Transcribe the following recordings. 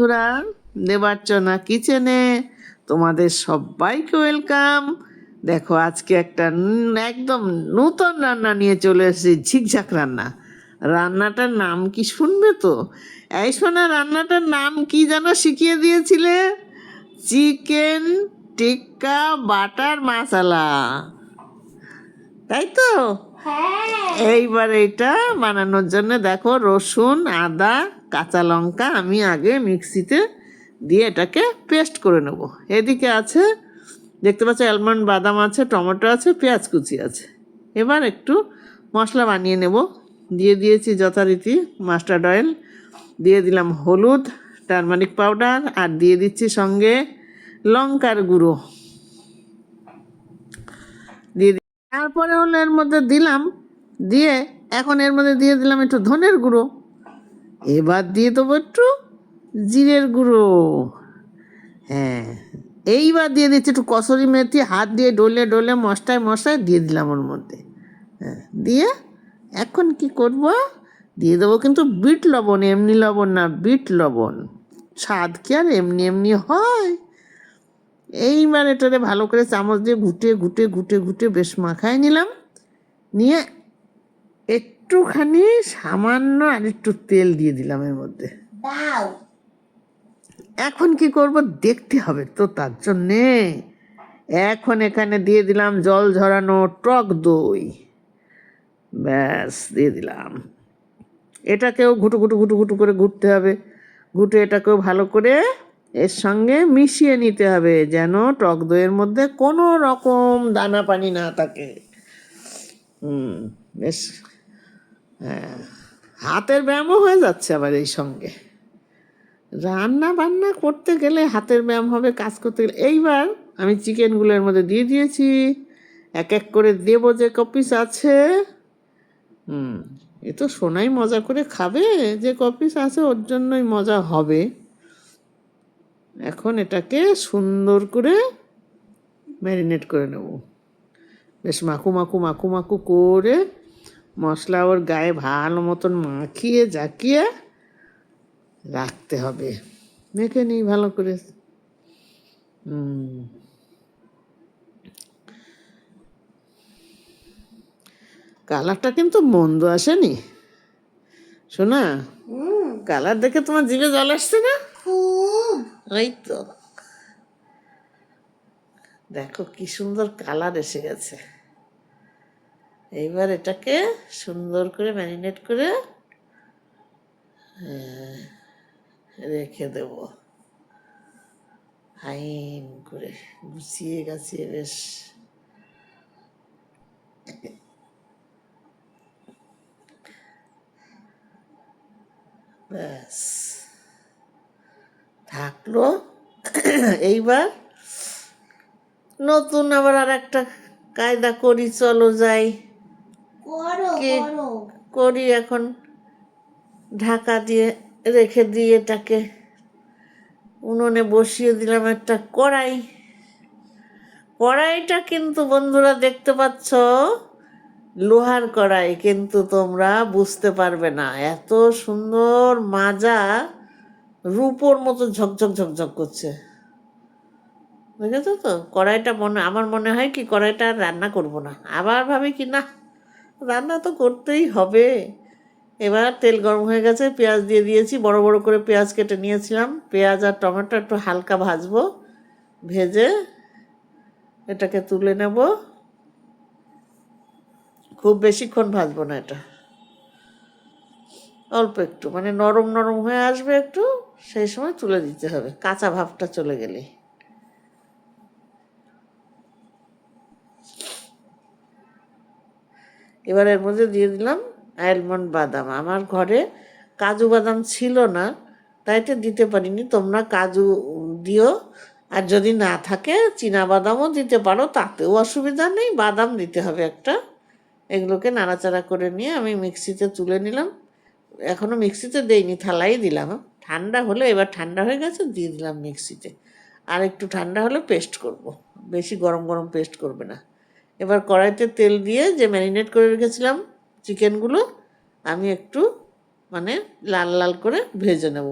বন্ধুরা দেবার্চনা কিচেনে তোমাদের সবাইকে ওয়েলকাম। দেখো, আজকে একটা একদম নূতন রান্না নিয়ে চলে এসেছি, ঝিকঝাক রান্না। রান্নাটার নাম কি শুনবে তো? এই শোনা রান্নাটার নাম কি যেন শিখিয়ে দিয়েছিলে? চিকেন টিক্কা বাটার মশলা তাই তো? এইবার এটা বানানোর জন্য দেখো রসুন আদা কাঁচা লঙ্কা আমি আগে মিক্সিতে দিয়ে এটাকে পেস্ট করে নেব। এদিকে আছে দেখতে পাচ্ছ অ্যালমন্ড বাদাম আছে টমেটো আছে পেঁয়াজ কুচি আছে। এবার একটু মশলা বানিয়ে নেব। দিয়ে দিয়েছি যথারীতি মাস্টার্ড অয়েল দিয়ে দিলাম হলুদ টারমারিক পাউডার আর দিয়ে দিচ্ছি সঙ্গে লঙ্কার গুঁড়ো দিয়ে দি- তারপরে হলো এর মধ্যে দিলাম, দিয়ে এখন এর মধ্যে দিয়ে দিলাম একটু ধনের গুঁড়ো। এবার দিয়ে দেবো একটু জিরের গুঁড়ো। হ্যাঁ এইবার দিয়ে দিচ্ছি একটু কসরি মেথি, হাত দিয়ে ডলে ডলে মশলায় মশলায় দিয়ে দিলাম ওর মধ্যে। হ্যাঁ দিয়ে এখন কি করব? দিয়ে দেবো কিন্তু বিট লবণ, এমনি লবণ না, বিট লবণ। স্বাদ কি আর এমনি এমনি হয়? এইবার এটারে ভালো করে চামচ দিয়ে ঘুটে ঘুটে ঘুটে ঘুটে বেশ মাখায় নিলাম। নিয়ে একটুখানি সামান্য আর একটু তেল দিয়ে দিলাম এর মধ্যে। এখন কি করব দেখতে হবে তো তার জন্যে। এখন এখানে দিয়ে দিলাম জল ঝরানো টক দই। ব্যাস দিয়ে দিলাম। এটাকেও ঘুটু ঘুটু ঘুটু ঘুটু করে ঘুরতে হবে। ঘুটে এটাকেও ভালো করে এর সঙ্গে মিশিয়ে নিতে হবে যেন টক দইয়ের মধ্যে কোনো রকম দানা পানি না থাকে। হুম, বেশ। হ্যাঁ হাতের ব্যায়ামও হয়ে যাচ্ছে আবার এই সঙ্গে। রান্না বান্না করতে গেলে হাতের ব্যায়াম হবে, কাজ করতে গেলে। এইবার আমি চিকেনগুলোর মধ্যে দিয়ে দিয়েছি। এক এক করে দেবো যে কপিস আছে। হুম, এ তো সোনাই মজা করে খাবে, যে কপিস আছে ওর জন্যই মজা হবে। এখন এটাকে সুন্দর করে ম্যারিনেট করে নেব। বেশ মাখু মাখু মাখু মাখু করে মশলা ওর গায়ে ভালো মতন মাখিয়ে জাকিয়ে রাখতে হবে। মেখে নিই ভালো করে। কালারটা কিন্তু মন্দ আসেনি। শোনা কালার দেখে তোমার জিভে জল আসছে না? ওই তো দেখো কি সুন্দর কালার এসে গেছে। এইবার এটাকে সুন্দর করে ম্যারিনেট করে আহ, রেখে দেব। ফাইন করে গুছিয়ে গাছিয়ে বেশ। ব্যাস। থাকল। এইবার নতুন আবার আর একটা কায়দা করি চলো যাই। করো এখন? ঢাকা দিয়ে রেখে দিয়ে এটাকে উনুনে বসিয়ে দিলাম একটা কড়াই। কড়াইটা কিন্তু বন্ধুরা দেখতে পাচ্ছ লোহার কড়াই কিন্তু তোমরা বুঝতে পারবে না। এত সুন্দর মাজা। রূপোর মতো ঝকঝক ঝকঝক করছে। বুঝেছ তো? কড়াইটা মনে, আমার মনে হয় কি কড়াইটা আর রান্না করব না। আবার ভাবি কি, না, রান্না তো করতেই হবে। এবার তেল গরম হয়ে গেছে, পেঁয়াজ দিয়ে দিয়েছি, বড় বড় করে পেঁয়াজ কেটে নিয়েছিলাম। পেঁয়াজ আর টমেটো একটু হালকা ভাজবো, ভেজে এটাকে তুলে নেব। খুব বেশিক্ষণ ভাজবো না এটা। অল্প একটু মানে নরম নরম হয়ে আসবে একটু। সেই সময় তুলে দিতে হবে, কাঁচা ভাবটা চলে গেলে এবার এর মধ্যে দিয়ে দিলাম আলমন্ড বাদাম। আমার ঘরে কাজু বাদাম ছিল না, তাই তো দিতে পারিনি। তোমরা কাজু দিও, আর যদি না থাকে চীনা বাদামও দিতে পারো, তাতেও অসুবিধা নেই, বাদাম দিতে হবে একটা। এগুলোকে নাড়াচাড়া করে নিয়ে আমি মিক্সিতে তুলে নিলাম। এখনও মিক্সিতে দেইনি থালাই দিলাম। ঠান্ডা হলে এবার ঠান্ডা হয়ে গেছে, দিয়ে দিলাম মিক্সিতে। আর একটু ঠান্ডা হলে পেস্ট করব। বেশি গরম গরম পেস্ট করবে না। এবার কড়াইতে তেল দিয়ে যে ম্যারিনেট করে রেখেছিলাম চিকেনগুলো, আমি একটু মানে লাল লাল করে ভেজে নেব।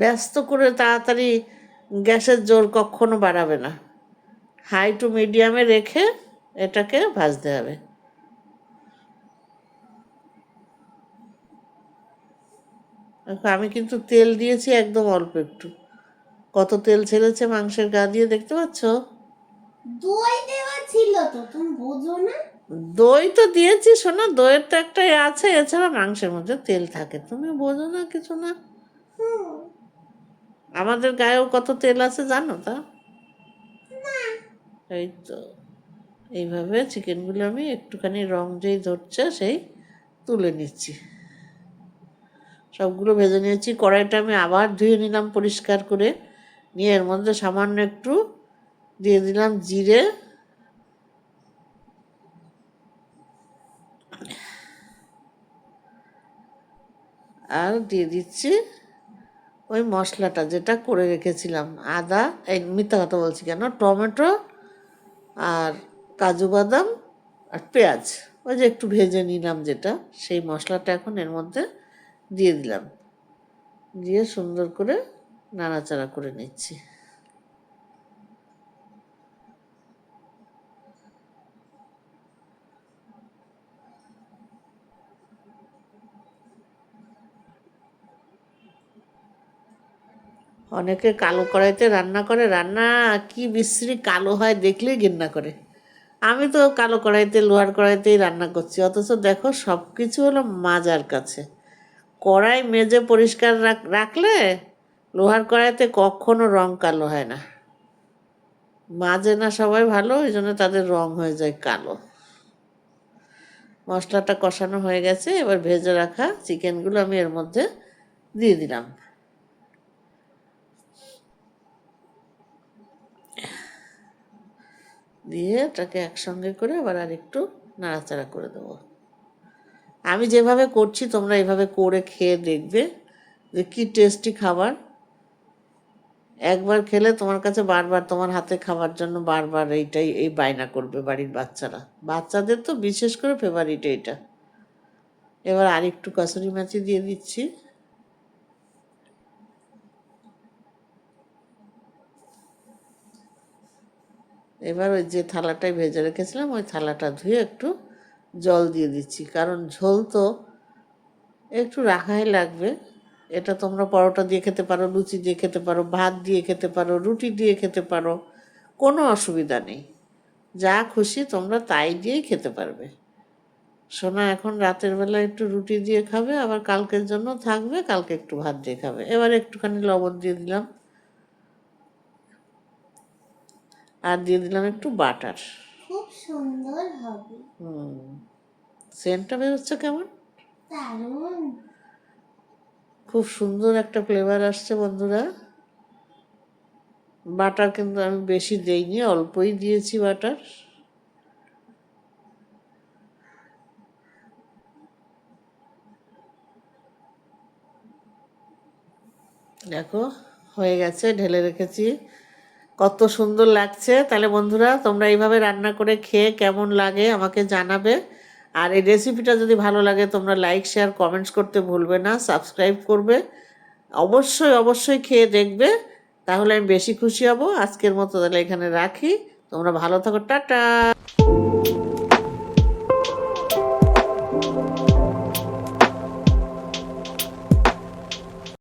ব্যস্ত করে তাড়াতাড়ি গ্যাসের জোর কখনো বাড়াবে না। হাই টু মিডিয়ামে রেখে এটাকে ভাজতে হবে। আমি কিন্তু তেল দিয়েছি একদম অল্প একটু। কত তেল ছেড়েছে মাংসের গা দিয়ে দেখতে পাচ্ছ? দই দেওয়া ছিল তো তুমি বোঝো না। দই তো দিয়েছি শোনা দইয়ের তো একটাই আছে এছাড়া মাংসের মধ্যে তেল থাকে। তুমি বোঝো না কিছু না। আমাদের গায়েও কত তেল আছে জানো তা? এই তো। এইভাবে চিকেনগুলো আমি একটুখানি রং যেই ধরছে সেই তুলে নিচ্ছি। সবগুলো ভেজে নিয়েছি। কড়াইটা আমি আবার ধুয়ে নিলাম পরিষ্কার করে। নিয়ে এর মধ্যে সামান্য একটু দিয়ে দিলাম জিরে। আর দিয়ে দিচ্ছি ওই মশলাটা যেটা করে রেখেছিলাম, আদা, এই মিথ্যা কথা বলছি কেন? টমেটো আর কাজু বাদাম আর পেঁয়াজ। ওই যে একটু ভেজে নিলাম যেটা, সেই মশলাটা এখন এর মধ্যে দিয়ে দিলাম। দিয়ে সুন্দর করে নাড়াচাড়া করে নিচ্ছি। অনেকে কালো কড়াইতে রান্না করে, রান্না কি বিশ্রী কালো হয় দেখলেই ঘেন্না করে। আমি তো কালো কড়াইতে, লোহার কড়াইতেই রান্না করছি, অথচ দেখো সব কিছু হলো মাজার কাছে। কড়াই মেজে পরিষ্কার রাখ- রাখলে লোহার কড়াইতে কখনো রং কালো হয় না। মাজে না সবাই ভালো, ওই জন্য তাদের রং হয়ে যায় কালো। মশলাটা কষানো হয়ে গেছে, এবার ভেজে রাখা চিকেনগুলো আমি এর মধ্যে দিয়ে দিলাম। দিয়ে এটাকে একসঙ্গে করে আবার আর একটু নাড়াচাড়া করে দেবো। আমি যেভাবে করছি, তোমরা এভাবে করে খেয়ে দেখবে যে কি টেস্টি খাবার। একবার খেলে তোমার কাছে বারবার, তোমার হাতে খাবার জন্য বারবার এইটাই, এই বায়না করবে বাড়ির বাচ্চারা। বাচ্চাদের তো বিশেষ করে ফেভারিট এইটা। এবার আর একটু কাসুরি মাছি দিয়ে দিচ্ছি। এবার ওই যে থালাটায় ভেজে রেখেছিলাম, ওই থালাটা ধুয়ে একটু জল দিয়ে দিচ্ছি। কারণ ঝোল তো একটু রাখাই লাগবে। এটা তোমরা পরোটা দিয়ে খেতে পারো, লুচি দিয়ে খেতে পারো, ভাত দিয়ে খেতে পারো, রুটি দিয়ে খেতে পারো, কোনো অসুবিধা নেই। যা খুশি তোমরা তাই দিয়েই খেতে পারবে। সোনা এখন রাতের বেলা একটু রুটি দিয়ে খাবে, আবার কালকের জন্য থাকবে, কালকে একটু ভাত দিয়ে খাবে। এবার একটুখানি লবণ দিয়ে দিলাম। আর দিয়ে দিলাম একটু বাটার। খুব সুন্দর হবে। হুম সেন্টটা বেরোচ্ছে কেমন? দারুণ। খুব সুন্দর একটা ফ্লেভার আসছে বন্ধুরা। বাটার কিন্তু আমি বেশি দেইনি অল্পই দিয়েছি বাটার। দেখো হয়ে গেছে ঢেলে রেখেছি। কত সুন্দর লাগছে। তাহলে বন্ধুরা, তোমরা এইভাবে রান্না করে খেয়ে কেমন লাগে আমাকে জানাবে। আর এই রেসিপিটা যদি ভালো লাগে, তোমরা লাইক শেয়ার কমেন্টস করতে ভুলবে না সাবস্ক্রাইব করবে। অবশ্যই অবশ্যই খেয়ে দেখবে। তাহলে আমি বেশি খুশি হব। আজকের মতো তাহলে এখানে রাখি। তোমরা ভালো থাকো, টাটা!